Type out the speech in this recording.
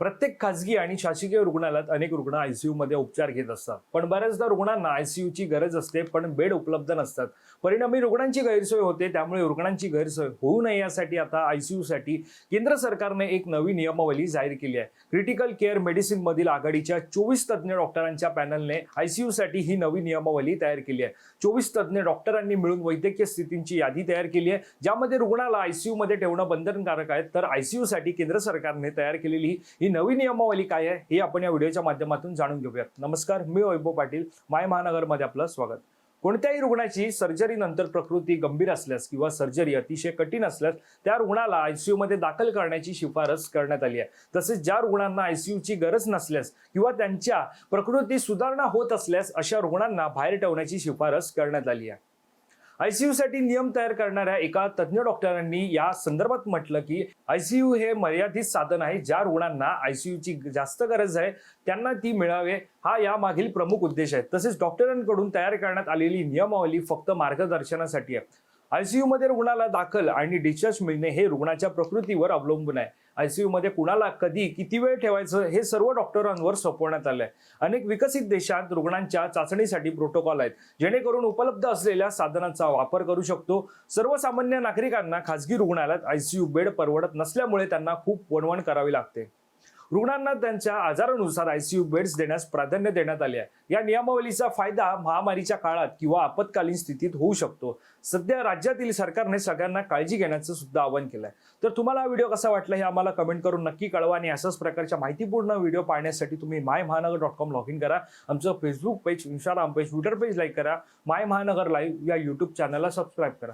प्रत्येक खाजगी आणि शासकीय रुग्णालयात अनेक रुग्ण आयसीयू मध्ये उपचार घेत असतात. पण बऱ्याचदा रुग्णांना आयसीयूची ची गरज असते पण बेड उपलब्ध नसतात. परिणामी रुग्णांची गैरसोय होते त्यामुळे रुग्णांची गैरसोय होऊ नये यासाठी आता आयसीयू साठी केंद्र सरकारने एक नवी नियमावली जाहीर केली आहे. क्रिटिकल केअर मेडिसिन मधील आघाडीच्या चोवीस तज्ज्ञ डॉक्टरांच्या पॅनलने आयसीयू साठी ही नवी नियमावली तयार केली आहे. चोवीस तज्ज्ञ डॉक्टरांनी मिळून वैद्यकीय स्थितींची यादी तयार केली आहे ज्यामध्ये रुग्णाला आयसीयू मध्ये ठेवणं बंधनकारक आहे. तर आयसीयू साठी केंद्र सरकारने तयार केलेली ही ही नवी नियमावली काय आहे हे आपण या व्हिडिओच्या माध्यमातून जाणून घेऊयात. नमस्कार मी वैभव पाटील माय महानगरमध्ये आपलं स्वागत. कोणत्याही रुग्णाची सर्जरीनंतर प्रकृती गंभीर असल्यास किंवा सर्जरी अतिशय कठीण असल्यास त्या रुग्णाला आयसीयू मध्ये दाखल करण्याची शिफारस करण्यात आली आहे. तसेच ज्या रुग्णांना आयसीयू ची गरज नसल्यास किंवा त्यांच्या प्रकृती सुधारणा होत असल्यास अशा रुग्णांना बाहेर ठेवण्याची शिफारस करण्यात आली आहे. आयसीयू साठी नियम तयार करणाऱ्या एका तज्ज्ञ डॉक्टरांनी या संदर्भात म्हटलं की आयसीयू हे मर्यादित साधन आहे ज्या रुग्णांना आयसीयू ची जास्त गरज आहे त्यांना ती मिळावे हा यामागील प्रमुख उद्देश आहे. तसेच डॉक्टरांकडून तयार करण्यात आलेली नियमावली फक्त मार्गदर्शनासाठी आहे. आयसीयू मध्ये रुग्णाला दाखल आणि डिस्चार्ज मिळणे हे रुग्णाच्या प्रकृतीवर अवलंबून आहे. आयसीयू मध्ये कुणाला कधी किती वेळ ठेवायचं हे सर्व डॉक्टरांवर सोपवण्यात आलं आहे अनेक विकसित देशात रुग्णांच्या चाचणीसाठी प्रोटोकॉल आहेत. जेणेकरून उपलब्ध असलेल्या साधनांचा वापर करू शकतो. सर्वसामान्य नागरिकांना खासगी रुग्णालयात आयसीयू बेड परवडत नसल्यामुळे त्यांना खूप वणवण करावी लागते. रुग्णांना त्यांच्या आजारानुसार आयसीयू बेड्स देण्यास प्राधान्य देण्यात आले आहे. या नियमावलीचा फायदा महामारीच्या काळात किंवा आपत्कालीन स्थितीत होऊ शकतो. सध्या राज्यातील सरकारने सगळ्यांना काळजी घेण्याचं सुद्धा आवाहन केलं आहे तर तुम्हाला हा व्हिडिओ कसा वाटला हे आम्हाला कमेंट करून नक्की कळवा आणि अशाच प्रकारच्या माहितीपूर्ण व्हिडिओ पाहण्यासाठी तुम्ही माय महानगर डॉट कॉम लॉग इन करा. आमचं Facebook page Instagram page Twitter page like करा. माय महानगर लाईव्ह या यूट्यूब चॅनलला सबस्क्राईब करा.